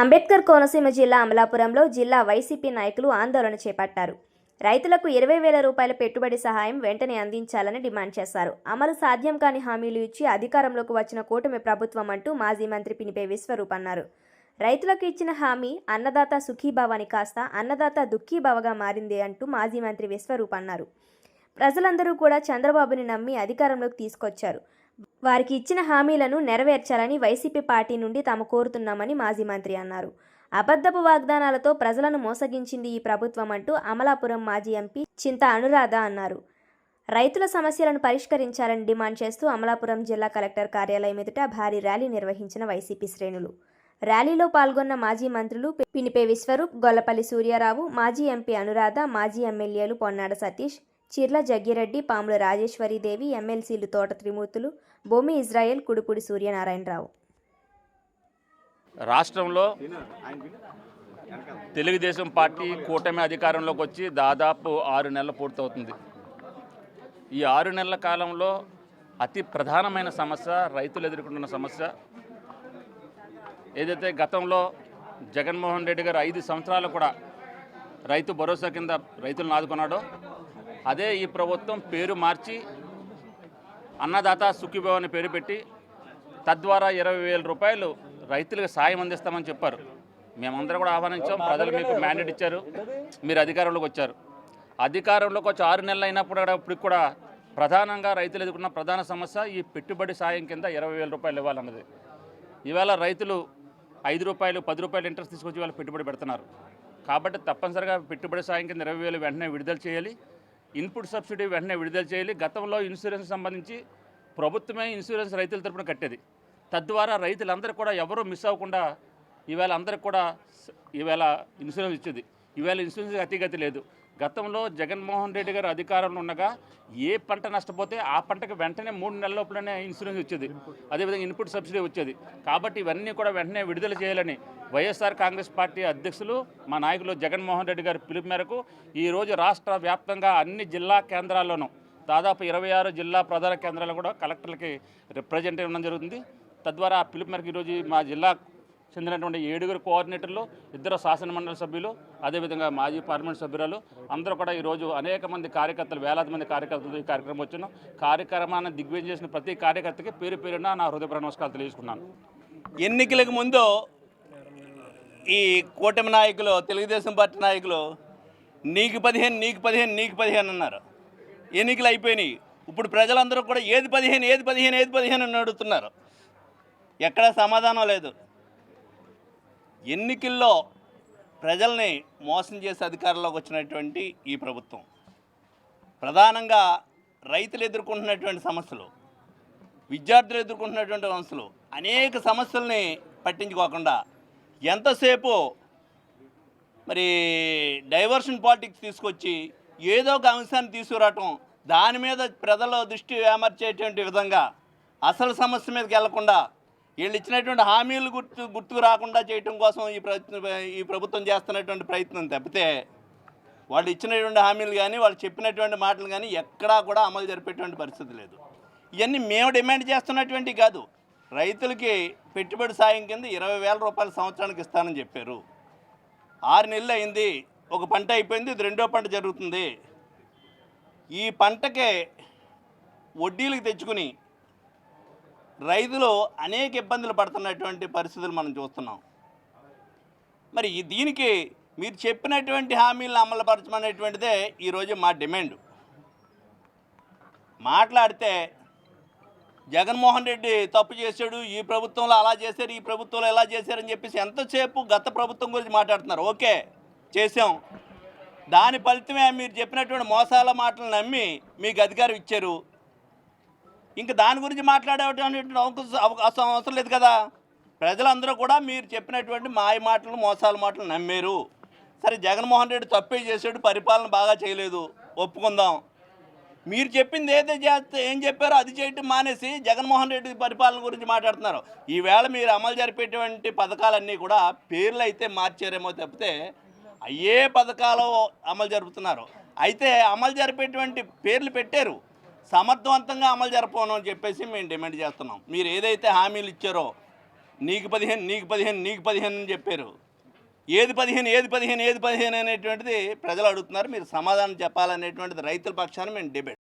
అంబేద్కర్ కోనసీమ జిల్లా అమలాపురంలో జిల్లా వైసీపీ నాయకులు ఆందోళన చేపట్టారు. రైతులకు ఇరవై వేల రూపాయల పెట్టుబడి సహాయం వెంటనే అందించాలని డిమాండ్ చేశారు. అమలు సాధ్యం కాని హామీలు ఇచ్చి అధికారంలోకి వచ్చిన కూటమి ప్రభుత్వం అంటూ మాజీ మంత్రి పినిపే విశ్వరూప్ అన్నారు. రైతులకు ఇచ్చిన హామీ అన్నదాత సుఖీభావ అని కాస్త అన్నదాత దుఃఖీభావగా మారింది అంటూ మాజీ మంత్రి విశ్వరూప్ అన్నారు. ప్రజలందరూ కూడా చంద్రబాబుని నమ్మి అధికారంలోకి తీసుకొచ్చారు. వారికి ఇచ్చిన హామీలను నెరవేర్చాలని వైసీపీ పార్టీ నుండి తాము కోరుతున్నామని మాజీ మంత్రి అన్నారు. అబద్ధపు వాగ్దానాలతో ప్రజలను మోసగించింది ఈ ప్రభుత్వం అంటూ అమలాపురం మాజీ ఎంపీ చింత అనురాధ అన్నారు. రైతుల సమస్యలను పరిష్కరించాలని డిమాండ్ చేస్తూ అమలాపురం జిల్లా కలెక్టర్ కార్యాలయం ఎదుట భారీ ర్యాలీ నిర్వహించిన వైసీపీ శ్రేణులు. ర్యాలీలో పాల్గొన్న మాజీ మంత్రులు పినిపే విశ్వరూప్ గొల్లపల్లి సూర్యారావు మాజీ ఎంపీ అనురాధ మాజీ ఎమ్మెల్యేలు పొన్నాడ సతీష్ చిర్ల జగ్గిరెడ్డి పాముల రాజేశ్వరీదేవి ఎమ్మెల్సీలు తోట త్రిమూర్తులు భూమి ఇజ్రాయెల్ కుడుపుడి సూర్యనారాయణరావు. రాష్ట్రంలో తెలుగుదేశం పార్టీ కూటమి అధికారంలోకి వచ్చి దాదాపు ఆరు నెలలు పూర్తవుతుంది. ఈ ఆరు నెలల కాలంలో అతి ప్రధానమైన సమస్య రైతులు ఎదుర్కొంటున్న సమస్య ఏదైతే గతంలో జగన్మోహన్ రెడ్డి గారు ఐదు సంవత్సరాలు కూడా రైతు భరోసా కింద రైతులను ఆదుకున్నాడో అదే ఈ ప్రభుత్వం పేరు మార్చి అన్నదాత సుఖీభవ అని పేరు పెట్టి తద్వారా ఇరవై వేల రూపాయలు రైతులకు సాయం అందిస్తామని చెప్పారు. మేమందరం కూడా ఆహ్వానించాం. ప్రజలు మీకు మ్యాండేట్ ఇచ్చారు. మీరు అధికారంలోకి వచ్చారు. అధికారంలోకి వచ్చి ఆరు నెలలు అయినప్పుడు ఇప్పుడు కూడా ప్రధానంగా రైతులు ఎదుర్కొన్న ప్రధాన సమస్య ఈ పెట్టుబడి సాయం కింద ఇరవై వేల రూపాయలు ఇవ్వాలన్నది. ఇవాళ రైతులు ఐదు రూపాయలు పది రూపాయలు ఇంట్రెస్ట్ తీసుకొచ్చి వాళ్ళు పెట్టుబడి పెడుతున్నారు. కాబట్టి తప్పనిసరిగా పెట్టుబడి సాయం కింద ఇరవై వేలు వెంటనే విడుదల చేయాలి. ఇన్పుట్ సబ్సిడీ వెంటనే విడుదల చేయాలి. గతంలో ఇన్సూరెన్స్ సంబంధించి ప్రభుత్వమే ఇన్సూరెన్స్ రైతుల తరపున కట్టేది. తద్వారా రైతులందరూ కూడా ఎవరూ మిస్ అవ్వకుండా ఈవేళ అందరికి కూడా ఈవేళ ఇన్సూరెన్స్ ఇచ్చేది. ఈవేళ ఇన్సూరెన్స్ అతిగతి లేదు. గతంలో జగన్మోహన్ రెడ్డి గారు అధికారంలో ఉండగా ఏ పంట నష్టపోతే ఆ పంటకు వెంటనే మూడు నెలల లోపలనే ఇన్సూరెన్స్ వచ్చేది. అదేవిధంగా ఇన్పుట్ సబ్సిడీ వచ్చేది. కాబట్టి ఇవన్నీ కూడా వెంటనే విడుదల చేయాలని వైఎస్ఆర్ కాంగ్రెస్ పార్టీ అధ్యక్షులు మా నాయకులు జగన్మోహన్ రెడ్డి గారి పిలుపు మేరకు ఈరోజు రాష్ట్ర వ్యాప్తంగా అన్ని జిల్లా కేంద్రాల్లోనూ దాదాపు ఇరవై ఆరు జిల్లా ప్రధాన కేంద్రాలు కూడా కలెక్టర్లకి రిప్రజెంట్ ఇవ్వడం జరుగుతుంది. తద్వారా ఆ పిలుపు మేరకు ఈరోజు మా జిల్లా చెందినటువంటి ఏడుగురు కోఆర్డినేటర్లు ఇద్దరు శాసనమండలి సభ్యులు అదేవిధంగా మాజీ పార్లమెంట్ సభ్యురాలు. అందరూ కూడా ఈరోజు అనేక మంది కార్యకర్తలు వేలాది మంది కార్యకర్తలు ఈ కార్యక్రమం వచ్చినాం కార్యక్రమాన్ని దిగ్విజయం చేసిన ప్రతి కార్యకర్తకి పేరు పేరున నా హృదయపర నమస్కారాలు తెలియజేసుకున్నాను ఎన్నికలకు ముందు ఈ కూటమి నాయకులు తెలుగుదేశం పార్టీ నాయకులు నీకు పదిహేను నీకు పదిహేను నీకు పదిహేను అన్నారు. ఎన్నికలు అయిపోయినాయి. ఇప్పుడు ప్రజలందరూ కూడా ఏది పదిహేను ఏది పదిహేను ఏది పదిహేను అని అడుగుతున్నారు. ఎక్కడా సమాధానం లేదు. ఎన్నికల్లో ప్రజల్ని మోసం చేసే అధికారంలోకి వచ్చినటువంటి ఈ ప్రభుత్వం. ప్రధానంగా రైతులు ఎదుర్కొంటున్నటువంటి సమస్యలు విద్యార్థులు ఎదుర్కొంటున్నటువంటి సమస్యలు అనేక సమస్యల్ని పట్టించుకోకుండా ఎంతసేపు మరి డైవర్షన్ పాలిటిక్స్ తీసుకొచ్చి ఏదో ఒక అంశాన్ని తీసుకురావటం దాని మీద ప్రజల దృష్టి ఏమర్చేటువంటి విధంగా అసలు సమస్య మీదకి వెళ్ళకుండా వీళ్ళు ఇచ్చినటువంటి హామీలు గుర్తు గుర్తుకు రాకుండా చేయటం కోసం ఈ ప్రయత్నం ఈ ప్రభుత్వం చేస్తున్నటువంటి ప్రయత్నం తప్పితే వాళ్ళు ఇచ్చినటువంటి హామీలు కానీ వాళ్ళు చెప్పినటువంటి మాటలు కానీ ఎక్కడా కూడా అమలు జరిపేటువంటి పరిస్థితి లేదు. ఇవన్నీ మేము డిమాండ్ చేస్తున్నటువంటి కాదు. రైతులకి పెట్టుబడి సాయం కింద ఇరవై వేల రూపాయలు సంవత్సరానికి ఇస్తానని చెప్పారు. ఆరు నెలలు అయింది ఒక పంట అయిపోయింది ఇది రెండో పంట జరుగుతుంది. ఈ పంటకే వడ్డీలకు తెచ్చుకుని రైతులు అనేక ఇబ్బందులు పడుతున్నటువంటి పరిస్థితులు మనం చూస్తున్నాం. మరి దీనికి మీరు చెప్పినటువంటి హామీలను అమలుపరచమనేటువంటిదే ఈరోజు మా డిమాండ్. మాట్లాడితే జగన్మోహన్ రెడ్డి తప్పు చేశాడు ఈ ప్రభుత్వంలో అలా చేశారు ఈ ప్రభుత్వంలో ఎలా చేశారని చెప్పేసి ఎంతసేపు గత ప్రభుత్వం గురించి మాట్లాడుతున్నారు. ఓకే చేసాం దాని ఫలితమే మీరు చెప్పినటువంటి మోసాల మాటలు నమ్మి మీకు అధికారం ఇచ్చారు. ఇంకా దాని గురించి మాట్లాడేటువంటి అవకాశం అవసరం లేదు కదా. ప్రజలందరూ కూడా మీరు చెప్పినటువంటి మాయ మాటలు మోసాల మాటలు నమ్మారు. సరే జగన్మోహన్ రెడ్డి తప్పే చేశాడు పరిపాలన బాగా చేయలేదు. ఒప్పుకుందాం. మీరు చెప్పింది ఏదైతే చేస్తే ఏం చెప్పారో అది చేయటం మానేసి జగన్మోహన్ రెడ్డి పరిపాలన గురించి మాట్లాడుతున్నారు. ఈవేళ మీరు అమలు జరిపేటువంటి పథకాలన్నీ కూడా పేర్లు అయితే మార్చారేమో తప్పితే అయ్యే పథకాలు అమలు జరుపుతున్నారు. అయితే అమలు జరిపేటువంటి పేర్లు పెట్టారు. సమర్థవంతంగా అమలు జరపను అని చెప్పేసి మేము డిమాండ్ చేస్తున్నాం. మీరు ఏదైతే హామీలు ఇచ్చారో నీకు పదిహేను నీకు పదిహేను నీకు పదిహేను అని చెప్పారు. ఏది పదిహేను ఏది పదిహేను ఏది పదిహేను అనేటువంటిది ప్రజలు అడుగుతున్నారు. మీరు సమాధానం చెప్పాలనేటువంటిది రైతుల పక్షాన మేము డిబేట్